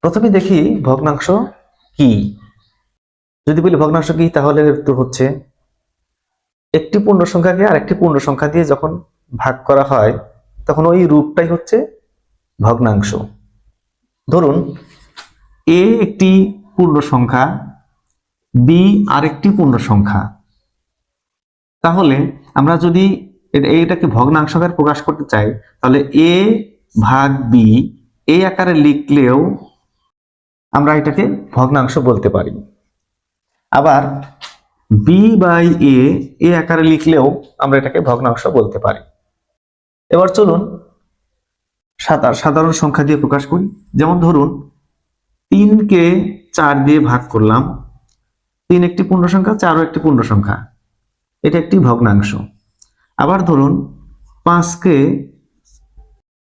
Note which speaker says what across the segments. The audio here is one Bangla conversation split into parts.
Speaker 1: প্রথমে দেখি ভগ্নাংশ কি? যদি বলি ভগ্নাংশ কি, তাহলে উত্তর হচ্ছে একটি পূর্ণ সংখ্যাকে আরেকটি পূর্ণ সংখ্যা দিয়ে যখন ভাগ করা হয়, তখন ওই রূপটাই হচ্ছে ভগ্নাংশ। ধরুন, এ একটি পূর্ণ সংখ্যা বি আরেকটি পূর্ণ সংখ্যা তাহলে আমরা যদি এটা- এইটাকে ভগ্নাংশ আকারে প্রকাশ করতে চাই, তাহলে এ ভাগ বি এই আকারে লিখলেও আমরা এটাকে ভগ্নাংশ বলতে পারি। আবার বি বাই এ এ আকারে লিখলেও আমরা এটাকে ভগ্নাংশ বলতে পারি। এবার চলুন সাদা- সাধারণ সংখ্যা দিয়ে প্রকাশ করি। যেমন ধরুন তিনকে চার দিয়ে ভাগ করলাম। তিন একটি পূর্ণ সংখ্যা, চারও একটি পূর্ণ সংখ্যা। এটা একটি ভগ্নাংশ। আবার ধরুন পাঁচকে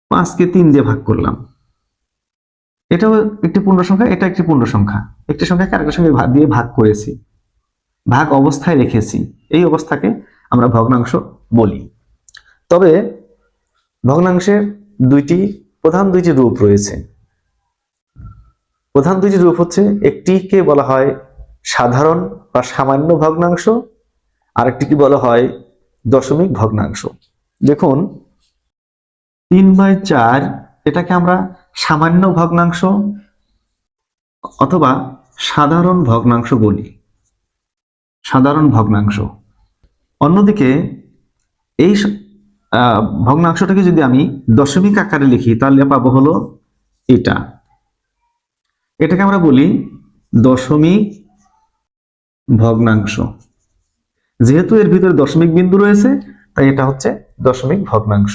Speaker 1: পাঁচকে তিন দিয়ে ভাগ করলাম। এটাও একটি পূর্ণ সংখ্যা, এটা একটি পূর্ণ সংখ্যা। একটি সংখ্যাকে আরেকটা সঙ্গে দিয়ে ভাগ করেছি। ভাগ অবস্থায় রেখেছি। এই অবস্থাকে আমরা ভগ্নাংশ বলি। তবে ভগ্নাংশের দুইটি, প্রধান দুইটি রূপ রয়েছে। প্রধান দুইটি রূপ হচ্ছে একটিকে বলা হয় সাধারণ বা সামান্য ভগ্নাংশ, আরেকটিকে বলা হয় দশমিক ভগ্নাংশ। দেখুন, তিন বাই চার, এটাকে আমরা সামান্য ভগ্নাংশ অথবা সাধারণ ভগ্নাংশ বলি। সাধারণ ভগ্নাংশ। অন্যদিকে এই ভগ্নাংশটাকে যদি আমি দশমিক আকারে লিখি, তাহলে পাবো হলো এটা। এটাকে আমরা বলি দশমিক ভগ্নাংশ। যেহেতু এর ভিতরে দশমিক বিন্দু রয়েছে, তাই এটা হচ্ছে দশমিক ভগ্নাংশ।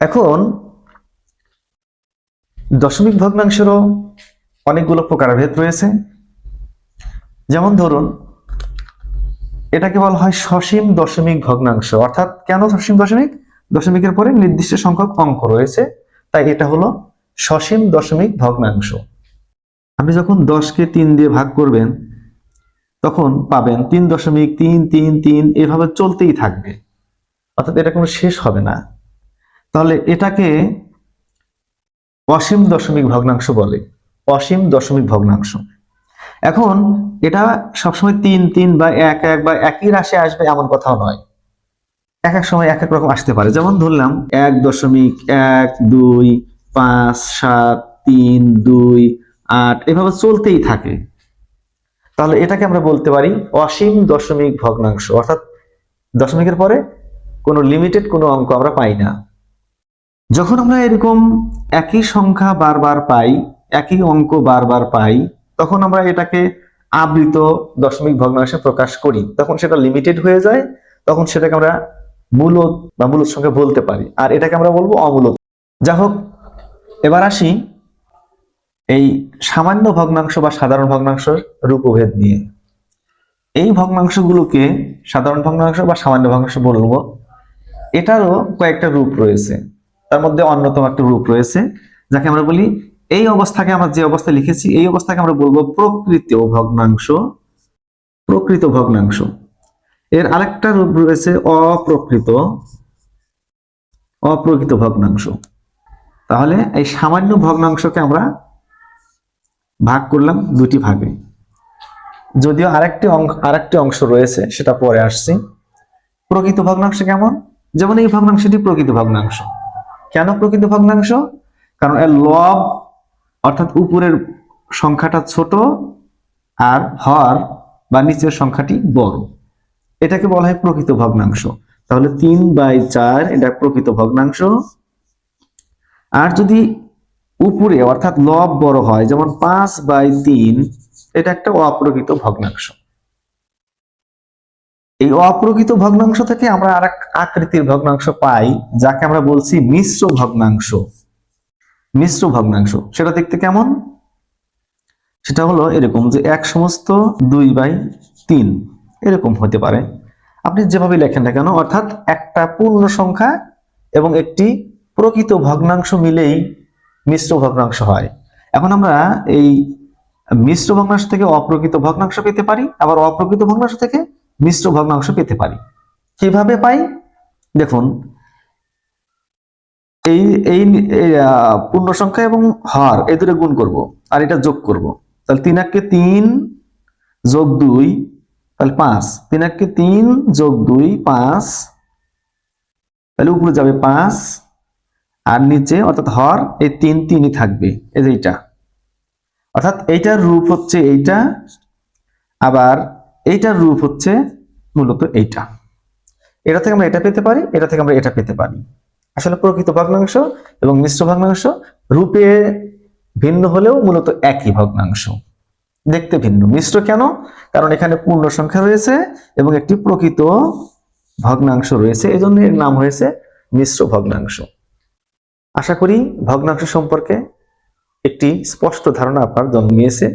Speaker 1: এখন দশমিক ভগ্নাংশেরও অনেকগুলো প্রকারভেদ রয়েছে। যেমন ধরুন, এটাকে বলা হয় সসীম দশমিক ভগ্নাংশ। অর্থাৎ কেন সসীম দশমিক? দশমিকের পরে নির্দিষ্ট সংখ্যক অঙ্ক রয়েছে, তাই এটা হলো সসীম দশমিক ভগ্নাংশ। আপনি যখন দশকে তিন দিয়ে ভাগ করবেন, তখন পাবেন তিন দশমিক তিন তিন তিন, এভাবে চলতেই থাকবে। অর্থাৎ এটা কোনো শেষ হবে না। তাহলে এটাকে অসীম দশমিক ভগ্নাংশ বলে, অসীম দশমিক ভগ্নাংশ। এখন এটা সবসময় তিন তিন বা এক এক বা একই রাশি আসবে এমন কথাও নয়। এক এক সময় এক এক রকম আসতে পারে। যেমন ধরলাম, এক দশমিক এক, দুই, পাঁচ, সাত, তিন, দুই, আট, এভাবে চলতেই থাকে। তাহলে এটাকে আমরা বলতে পারি অসীম দশমিক ভগ্নাংশ। অর্থাৎ দশমিকের পরে কোনো লিমিটেড কোনো অঙ্ক আমরা পাই না। যখন আমরা এরকম একই সংখ্যা বারবার পাই, একই অঙ্ক বারবার পাই, তখন আমরা এটাকে আবৃত দশমিক ভগ্নাংশে প্রকাশ করি। তখন সেটা লিমিটেড হয়ে যায়, তখন সেটাকে আমরা মূলত বা মূলত সংখ্যা বলতে পারি। আর এটাকে আমরা বলব অমূলত। যা হোক, এবার আসি এই সামান্য ভগ্নাংশ বা সাধারণ ভগ্নাংশের রূপভেদ নিয়ে। এই ভগ্নাংশগুলোকে সাধারণ ভগ্নাংশ বা সামান্য ভগ্নাংশ বলব। এটারও কয়েকটা রূপ রয়েছে। তার মধ্যে অন্যতম একটা রূপ রয়েছে, যাকে আমরা বলি, এই অবস্থাকে আমরা যে অবস্থায় লিখেছি, এই অবস্থাকে আমরা বলব প্রকৃত ভগ্নাংশ। প্রকৃত ভগ্নাংশ। এর আরেকটা রূপ রয়েছে অপ্রকৃত। অপ্রকৃত ভগ্নাংশ। তাহলে এই সামান্য ভগ্নাংশকে আমরা ভাগ করলাম দুটি ভাগে। যদিও আরেকটি অঙ্ক আরেকটি অংশ রয়েছে, সেটা পরে আসছি। প্রকৃত ভগ্নাংশ কেমন? যেমন এই ভগ্নাংশটি প্রকৃত ভগ্নাংশ। কেন প্রকৃত ভগ্নাংশ? কারণ এর লব, অর্থাৎ উপরের সংখ্যাটা ছোট আর হর বা নিচের সংখ্যাটি বড়। এটাকে বলা হয় প্রকৃত ভগ্নাংশ। তাহলে তিন বাই চার এটা প্রকৃত ভগ্নাংশ। আর যদি উপরে, অর্থাৎ লব বড় হয়, যেমন পাঁচ বাই তিন, এটা একটা অপ্রকৃত ভগ্নাংশ। এই অপ্রকৃত ভগ্নাংশ থেকে আমরা আর আকৃতির ভগ্নাংশ পাই, যাকে আমরা বলছি মিশ্র ভগ্নাংশ। মিশ্র ভগ্নাংশ, সেটা দেখতে কেমন? সেটা হলো এরকম যে এক সমস্ত দুই বাই তিন, এরকম হতে পারে। আপনি যেভাবে লেখেন না কেন, অর্থাৎ একটা পূর্ণ সংখ্যা এবং একটি প্রকৃত ভগ্নাংশ মিলেই মিশ্র ভগ্নাংশ হয়। এখন আমরা এই মিশ্র ভগ্নাংশ থেকে অপ্রকৃত ভগ্নাংশ পেতে পারি, আবার অপ্রকৃত ভগ্নাংশ থেকে মিশ্র ভগ্নাংশ পেতে পারি। কীভাবে পাই? দেখুন, এই এই পূর্ণ সংখ্যা এবং হর, এই দুটো গুণ করব আর এটা যোগ করব। তাহলে তিন এককে তিন যোগ দুই, তাহলে পাঁচ। তিন এককে তিন যোগ দুই, পাঁচ। তাহলে উপরে যাবে পাঁচ আর নিচে অর্থাৎ হর, এই তিন তিনই থাকবে, এই যে এইটা। অর্থাৎ এইটার রূপ হচ্ছে এইটা। আবার এইটার রূপ হচ্ছে মূলত এইটা। এটা থেকে আমরা এটা পেতে পারি, এটা থেকে আমরা এটা পেতে পারি। আসলে প্রকৃত ভগ্নাংশ এবং মিশ্র ভগ্নাংশ রূপে ভিন্ন হলেও মূলত একই ভগ্নাংশ। দেখতে ভিন্ন। মিশ্র কেন? কারণ এখানে পূর্ণ সংখ্যা রয়েছে এবং একটি প্রকৃত ভগ্নাংশ রয়েছে, এজন্য এর নাম হয়েছে মিশ্র ভগ্নাংশ। আশা করি ভগ্নাংশ সম্পর্কে একটি স্পষ্ট ধারণা আপনার জন্মিয়েছে